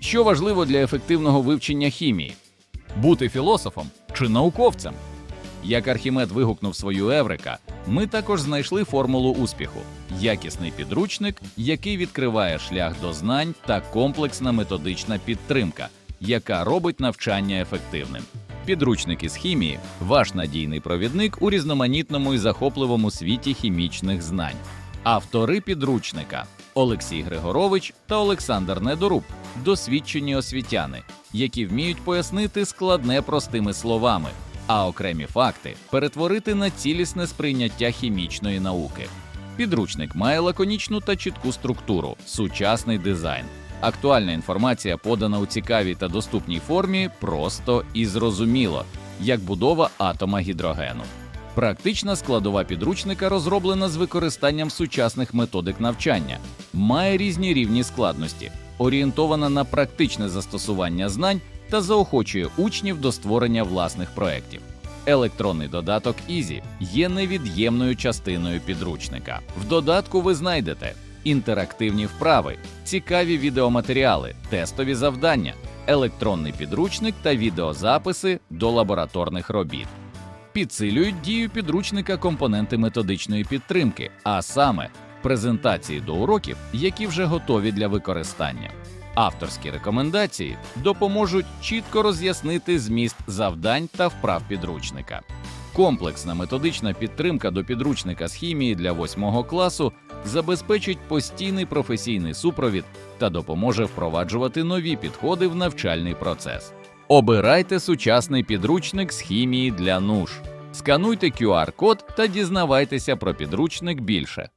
Що важливо для ефективного вивчення хімії? Бути філософом чи науковцем? Як Архімед вигукнув свою Еврика, ми також знайшли формулу успіху: якісний підручник, який відкриває шлях до знань та комплексна методична підтримка, яка робить навчання ефективним. Підручники з хімії ваш надійний провідник у різноманітному і захопливому світі хімічних знань. Автори підручника Олексій Григорович та Олександр Недоруб, досвідчені освітяни, які вміють пояснити складне простими словами, а окремі факти перетворити на цілісне сприйняття хімічної науки. Підручник має лаконічну та чітку структуру, сучасний дизайн. Актуальна інформація подана у цікавій та доступній формі просто і зрозуміло, як будова атома гідрогену. Практична складова підручника розроблена з використанням сучасних методик навчання, має різні рівні складності, орієнтована на практичне застосування знань та заохочує учнів до створення власних проєктів. Електронний додаток Easy є невід'ємною частиною підручника. В додатку ви знайдете інтерактивні вправи, цікаві відеоматеріали, тестові завдання, електронний підручник та відеозаписи до лабораторних робіт підсилюють дію підручника компоненти методичної підтримки, а саме презентації до уроків, які вже готові для використання. Авторські рекомендації допоможуть чітко роз'яснити зміст завдань та вправ підручника. Комплексна методична підтримка до підручника з хімії для 8 класу забезпечить постійний професійний супровід та допоможе впроваджувати нові підходи в навчальний процес. Обирайте сучасний підручник з хімії для нуж. Скануйте QR-код та дізнавайтеся про підручник більше.